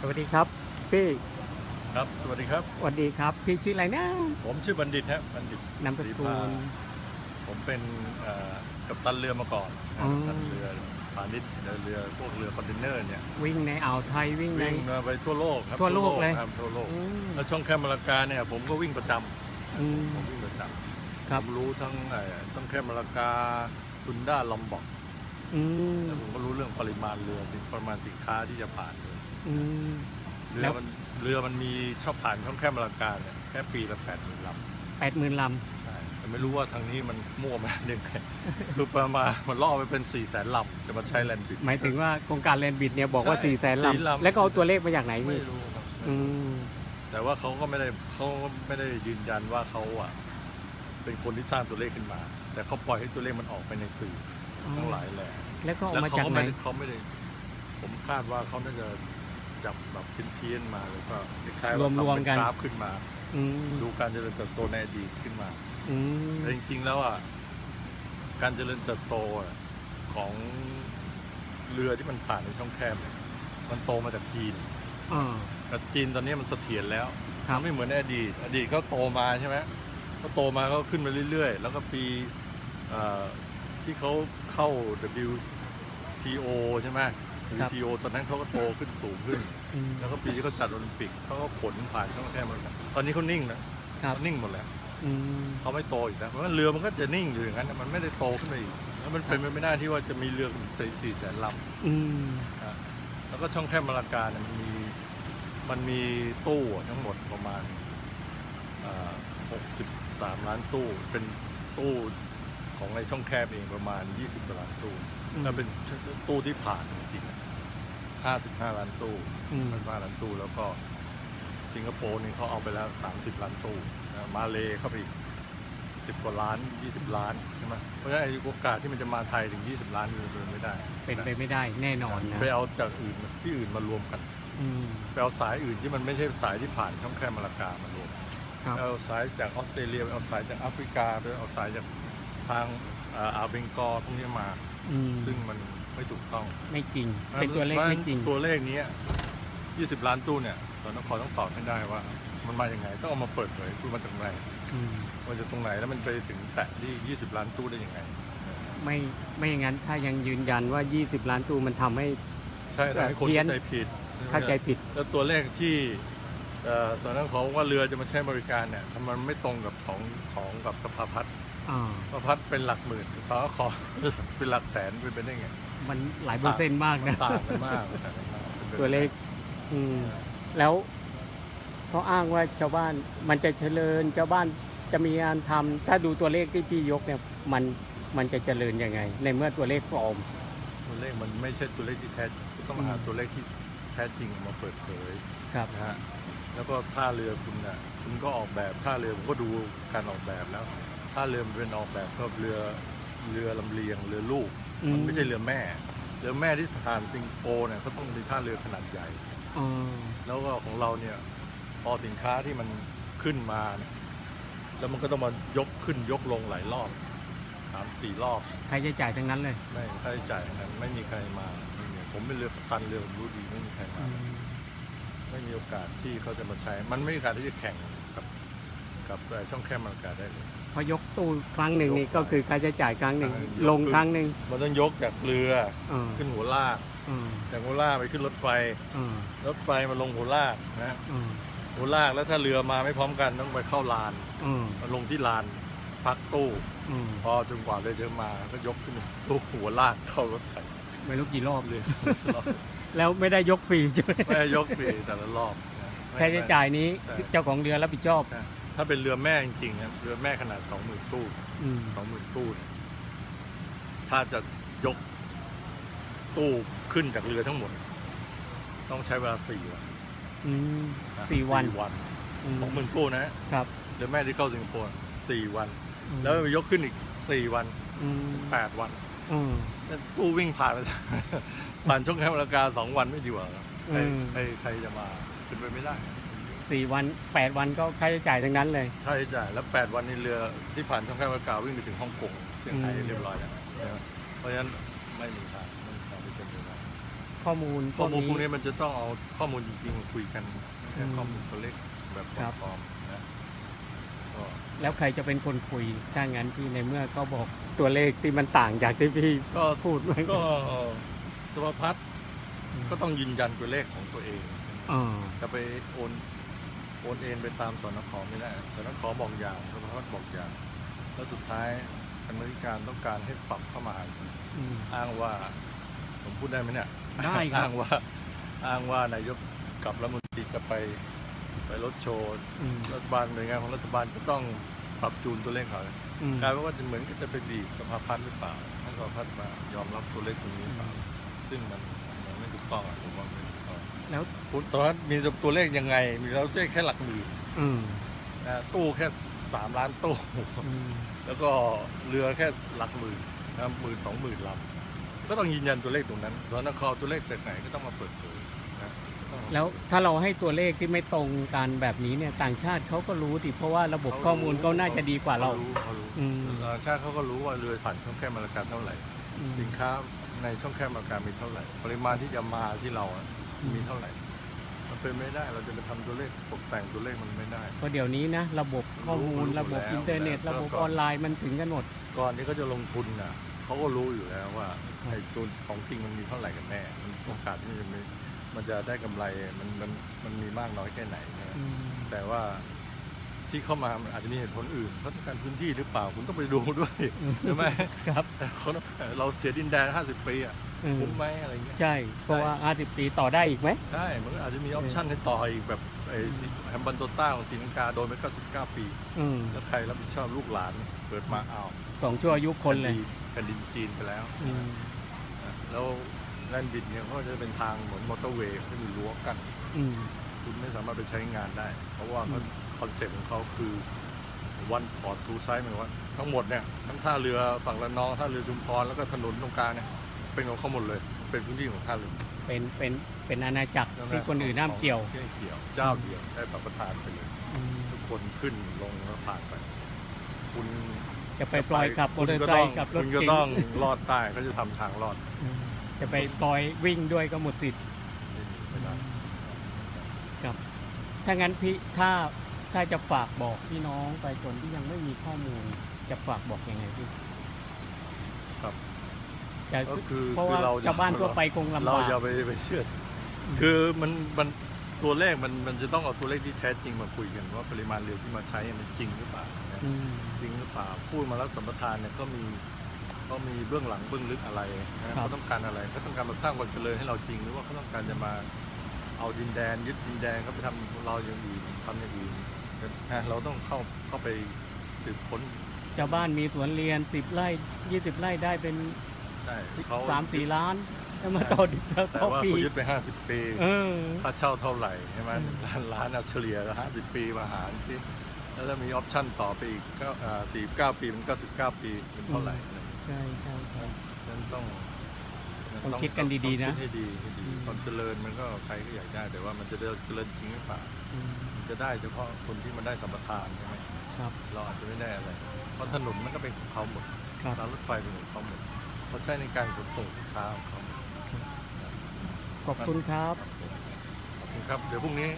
สวัสดีครับพี่ครับ สวัสดีครับ สวัสดีครับพี่ชื่ออะไรนะผมชื่อบัณฑิตฮะบัณฑิตนามสกุลผมเป็นเอ่อกัปตันเรือมาก่อนอ๋อกัปตันเรือพาณิชย์เรือเรือพวกเรือคอนเทนเนอร์เนี่ยวิ่งในอ่าวไทยวิ่งใน วิ่งมาไปทั่วโลกครับทั่วโลกเลย ครับทั่วโลก อืมแล้วช่องแคมเมรากาเนี่ยผมก็วิ่งประจำอืม ผมวิ่งประจำครับผมรู้ทั้งไอ้ช่องแคมเมรากาซุนด้าลอมบอกอืมแล้วผมก็รู้เรื่องปริมาณเรือสิปริมาณสินค้าที่จะผ่านเรือ อืมเรืแล้อว มันเรือมันมีชอบผ่านช่องแคมเมรากาเนี่ยแค่ปีละแปดหมื่นลำแปดหมื่นลใช่แต่ไม่รู้ว่าทางนี้มันมั่วมาหนึ่งไงคือประมาณมันล่อไปเป็น4ี่แสนลำจะมาใช้แลนด์บิดำหมายถึงว่าโครงการแลนด์บิดเนี่ยบอกว่าใช่สี่แสนสี่ลำ ลำ แล้วก็เอาตัวเลขมาจากไหนไม่พี่รู้ครับอืม แต่ว่าเขาก็ไม่ได้เขาก็ไม่ได้ยืนยันว่าเขาอะเป็นคนที่สร้างตัวเลขขึ้นมา แต่เขาปล่อยให้ตัวเลขมันออกไปในสื่อทั้งหลายแหละแล้วก็เอาแล้วมาเขาจากก็ไหน ไม่ได้เขาไม่ได้ ผมคาดว่าเขาน่าจะ จับแบบเพี้ยนๆมาแล้วก็คล้ายๆว่าทำเป็นกราฟขึ้นมา อืมดูการเจริญเติบโตในอดีตขึ้นมา อืมแต่จริงๆ แล้วอะ การเจริญเติบโตอะของเรือที่มันผ่านในช่องแคบเนี่ยมันโตมาจากจีนอ่า แต่จีนตอนนี้มันเสถียรแล้วครับ มันไม่เหมือนในอดีต อดีตเขาโตมาใช่ไหมเขาโตมาเขาขึ้นมาเรื่อยๆ แล้วก็ปีเอ่อที่เขาเข้า WTO ใช่ไหม WTO ตอนนั้นเขาก็โตขึ้นสูงขึ้นอืมแล้วก็ปีที่เขาจัดโอลิมปิกเขาก็ขนผ่านช่องแคบมาตอนนี้เขานิ่งนะครับเขานิ่งหมดแล้วอืมเขาไม่โตอีกแล้วเพราะว่าเรือมันก็จะนิ่งอยู่อย่างนั้นนะมันไม่ได้โตขึ้นไปอีกแล้วมันเป็นไปไม่ได้ที่ว่าจะมีเรือสี่สี่แสนลอืมำนะแล้วก็ช่องแคบมาลากาเนี่ยมันมีมันมีตู้ทั้งหมดประมาณหกสิบสามล้านตู้เป็นตู้ ของในช่องแคบเองประมาณยี่สิบล้านตู้ถ้าเป็นตู้ที่ผ่านจริงๆห้าสิบห้าล้านตู้อืมมันมาล้านตู้แล้วก็สิงคโปร์นี่เขาเอาไปแล้ว 30 ล้านตู้นะมาเลเข้าไปอีก10กว่าล้าน 20 ล้านใช่ไหมเพราะฉะนั้นไอ้โอกาสที่มันจะมาไทยถึง 20 ล้านนี่เป็นไปไม่ได้ เป็นไปไม่ได้แน่นอนนะไปเอาจากอื่นที่อื่นมารวมกันอืมไปเอาสายอื่นที่มันไม่ใช่สายที่ผ่านช่องแคบมาลากามารวมครับไปเอาสายจากออสเตรเลียไปเอาสายจากแอฟริกาไปเอาสายจาก ทางอ่าอ่าวเบงกอลพวกนี้มา อืมซึ่งมันไม่ถูกต้องไม่จริง เป็นตัวเลขไม่จริง ตัวเลขเนี้ย20 ล้านตู้เนี่ยสนคต้องตอบให้ได้ว่า มันมาอย่างไงต้องเอามาเปิดเผยตู้มาจากไหนอืมมาจากตรงไหนแล้วมันไปถึงแตะที่ 20 ล้านตู้ได้ยังไง ไม่ไม่อย่างนั้นถ้ายังยืนยันว่า 20 ล้านตู้มันทำให้ ใช่ทำให้คนเพี้ยน เข้าใจผิด เข้าใจผิด แล้วตัวเลขที่เอ่อสนของว่าเรือจะมาใช้บริการเนี่ยทำไมมันไม่ตรงกับของของกับสภาพัฒน์ อ่าสภาพัฒน์เป็นหลักหมื่นสคเป็นหลักแสนเป็นไปได้ไงมันหลายเปอร์เซ็นต์มากมันนะ ต่างกันมากมันต่างกันมากป็นไปไม่ได้ตัวเลข อืม แล้วเขาอ้างว่าชาวบ้านมันจะเจริญชาวบ้านจะมีงานทำถ้าดูตัวเลขที่พี่ยกเนี่ยมันมันจะเจริญยังไง ในเมื่อตัวเลขปลอม ตัวเลขมันไม่ใช่ตัวเลขที่แท้ต้องมาหาตัวเลขที่แท้จริงมาเปิดเผย ครับ นะฮะแล้วก็ท่าเรือคุณน่ะคุณก็ออกแบบท่าเรือผมก็ดูการออกแบบแล้ว ท่าเรือมันเป็นออกแบบก็เรือเรือลำเลียงเรือลูกอืมมันไม่ใช่เรือแม่ เรือแม่ที่สถานสิงคโปร์เนี่ยเขาต้องมีท่าเรือขนาดใหญ่ อ๋อ แล้วก็ของเราเนี่ยพอสินค้าที่มันขึ้นมาเนี่ยแล้วมันก็ต้องมายกขึ้นยกลงหลายรอบสามสี่รอบใครจะจ่ายทั้งนั้นเลย ไม่ค่าใช้จ่ายนั้นไม่มีใครมาไม่มีผมเป็นเรือกัปตันเรือผมรู้ดีไม่มีใครมา ไม่มีโอกาสที่เขาจะมาใช้ มันไม่มีโอกาสที่จะแข่ง กับกับเอ่อช่องแคบมันอากาศได้เลย พอยกตู้ครั้งหนึ่งนี่ก็คือค่าใช้จ่ายครั้งหนึ่งอ่าลงครั้งหนึ่งมันต้องยกจากเรืออ่าขึ้นหัวลากอ่าจากหัวลากไปขึ้นรถไฟอ่ารถไฟมาลงหัวลากนะอ่าหัวลากแล้วถ้าเรือมาไม่พร้อมกันต้องไปเข้าลานอ่ามาลงที่ลาน พักตู้อ่าพอจนกว่าเรือจะมาก็ยกขึ้นตู้หัวลากเข้ารถไฟไม่รู้กี่รอบเรือแล้วไม่ได้ยกฟรีใช่ไหมไม่ได้ยกฟรีแต่ละรอบนะไม่ค่าใช้จ่ายนี้ใช่ เจ้าของเรือรับผิดชอบนะ ถ้าเป็นเรือแม่จริงๆนะเรือแม่ขนาดสองหมื่นตู้อืมสองหมื่นตู้เนี่ยถ้าจะยกตู้ขึ้นจากเรือทั้งหมด ต้องใช้เวลาสี่วันอืมนะสี่วัน วันอืมสองหมื่นตู้นะครับเรือแม่ที่เข้าสิงคโปร์สี่วัน แล้วไปยกขึ้นอีกสี่วันอืมแปดวันอืม แล้วตู้วิ่งผ่านไปผ่านช่วงแคมราคาสองวันไม่ดีกว่าเหรอใครอืม ใครใครจะมาเป็นไปไม่ได้ สี่วันแปดวันก็ค่าใช้จ่ายทั้งนั้นเลย ค่าใช้จ่ายแล้วแปดวันในเรือที่ผ่านช่องแคบราคาวิ่งไปถึงฮ่องกงเซี่ยงไฮ้อืมเรียบร้อยแล้วใช่ไหมเพราะฉะนั้นไม่มีทางไม่มีทางที่เป็นไปได้ข้อมูลข้อมูลพวกนี้นี้มันจะต้องเอาข้อมูลจริงๆมาคุยกันไม่ใช่อืมข้อมูลตัวเลขแบบครับปลอมๆนะก็แล้วใครจะเป็นคนคุยถ้างั้นพี่ในเมื่อก็บอกตัวเลขที่มันต่างจากที่พี่ก็พูดไว้ก็สภาพัฒน์ก็ต้องยืนยันตัวเลขของตัวเอง อ่า จะไปโอนโอ นเอ็นไปตามสนขไม่ได้สนขบอกอย่างสภาพัฒน์บอกอย่างแล้วสุดท้ายกรรมธิการต้องการให้ปรับเข้ามาหาอืม อ้างว่า ผมพูดได้ไหมเนี่ยได้ครับ อ้างว่าอ้างว่านายกกับรัฐมนตรีจะไปไปรถโชว์อืมรัฐบาลหน่วยงานของรัฐบาลจะต้องปรับจูนตัวเลขเขา อืมกลายเป็นว่าจะเหมือนกับจะไปดีดสภาพัฒน์หรือเปล่าให้สภาพัฒน์มายอมรับตัวเลขตรงนี้หรือเปล่าซึ่งมันมันไม่ถูกต้องอะผมว่าไม่ถูกต้อง แล้วคุณตอนนั้นมีตัวเลขยังไง มีเราเลขแค่หลักหมื่นอืมนะตู้แค่สามล้านตู้ อืมแล้วก็เรือแค่หลักหมื่นนะหมื่นสองหมื่นลำก็ต้องยืนยันตัวเลขตรงนั้นสนคตัวเลขจากไหนก็ต้องมาเปิดเผยนะต้อง แล้วถ้าเราให้ตัวเลขที่ไม่ตรงกันแบบนี้เนี่ยต่างชาติเขาก็รู้ดิเพราะว่าระบบข้อมูลเขาน่าจะดีกว่าเรารู้เขารู้อืม ต่างชาติเขาก็รู้ว่าเรือผ่านช่องแคบมาลาการเท่าไหร่ อืมสินค้าในช่องแคบมาลาการมีเท่าไหร่ ปริมาณที่จะมาที่เราอะอื มมีเท่าไหร่ มันเป็นไม่ได้เราจะไปทำตัวเลขตกแต่งตัวเลขมันไม่ได้เพราะเดี๋ยวนี้นะ ระบบข้อมูล รู้ระบบแล้วอินเทอร์เน็ต แล้วระบบก็ ออนไลน์มันถึงกันหมด ก่อนที่เขาจะลงทุนน่ะเขาก็รู้อยู่แล้วว่าไอ้ตัวของจริงมันมีเท่าไหร่กันแน่มันโอกาสที่มันจะมีมันจะได้กำไรมันมันมันมีมากน้อยแค่ไหนนะอืมแต่ว่า ที่เข้ามามันอาจจะมีเหตุผลอื่นเขาต้องการพื้นที่หรือเปล่าคุณต้องไปดูด้วยใช่ไหมครับแต่เขาต้องเราเสียดินแดน 50 ปีอะอืมคุ้มไหมอะไรเงี้ยใช่ เพราะว่า 50 ปีต่อได้อีกไหมใช่มันก็อาจจะมีออปชั่นให้ต่ออีกแบบไอ้แฮมบันโตต้าของศรีลังกาโดนไป99 ปีอืมแล้วใครรับผิดชอบลูกหลานเปิดมาเอาวสองชั่วอายุคนเลยแผ่นดินจีนไปแล้วอืมนะแล้วแลนดินเนี่ยเขาก็จะเป็นทางเหมือนมอเตอร์เวย์ที่มีรั้วกั้นอืมคุณไม่สามารถไปใช้งานได้ เพราะว่าเขา คอนเซ็ปต์ของเขาคือวันพอร์ตทูไซด์หมายถึงว่าทั้งหมดเนี่ยทั้งท่าเรือฝั่งระนองท่าเรือชุมพรแล้วก็ถนนตรงกลางเนี่ยเป็นของเขาหมดเลย เป็นพื้นที่ของท่าเรือเป็นเป็นเป็นอาณาจักรที่คนอื่นห้ามเกี่ยวไม่เกี่ยว เจ้าเดียวได้ปรับประทานไปเลยอืมทุกคนขึ้นลงแล้วผ่านไป คุณจะไปปล่อยขับมอเตอร์ไซค์กับรถคุณก็เก๋ต้องงลอดใต้เขาจะทำทางลอดอืมจะไปปล่อยวิ่งด้วยก็หมดสิทธิ์ไม่ได้ครับถ้างั้นพี่ถ้า ถ้าจะฝากบอกพี่น้องประชาชนที่ยังไม่มีข้อมูล จะฝากบอกยังไงพี่ครับจะก็คือเพราะว่าคือเรา ชาวบ้านทั่วไปคงลำเราบากอย่าไปไปเชื่อ คือมันมันตัวเลขมันมันจะต้องเอาตัวเลขที่แท้จริงมาคุยกันว่าปริมาณเรือที่มาใช้มันจริงหรือเปล่านะอืม จริงหรือเปล่าพูดมาแล้วสัมปทานเนี่ยก็มีก็มีเบื้องหลังเบื้องลึกอะไรนะเขาต้องการอะไรเขาต้องการมาสร้างความเจริญให้เราจริง หรือว่าเขาต้องการจะมา เอาดินแดนยึดดินแดนเขาไปทำเราอย่างอื่นทำอย่างอื่นนะเราต้องเข้าเข้าไปสืบค้นชาวบ้านมีสวนเรียนสิบไร่ยี่สิบไร่ได้เป็นได้เขาสามสี่ล้านแล้วมาต่อดิแล้วแต่ต่อว่าปีเขายึดไปห้าสิบปีเออค่าเช่าเท่าไหร่ใช่ไหมอืมล้านล้านเอาเฉลี่ยห้าสิบปีมาหารที่แล้วถ้ามีออปชั่นต่อไปอีกก็สี่เก้าปีมันก็สิบเก้าปีเป็นเท่าไหร่นะใช่ใช่ใช่นั้นต้อง ต้องคิดกันดีๆนะ ต้องคิดให้ดีให้ดีอืมความเจริญมันก็ใครก็อยากได้แต่ว่ามันจะเจริญจริงหรือเปล่าอืมมันจะได้เฉพาะคนที่มันได้สัมปทานใช่ไหมครับ เราอาจจะไม่ได้อะไรเพราะถนนมันก็เป็นของเขาหมดครับรางรถไฟเป็นของเขาหมดเขาใช้ในการขนส่งสินค้าของเขาหมดขอบคุณครับ ขอบคุณครับเดี๋ยวพรุ่งนี้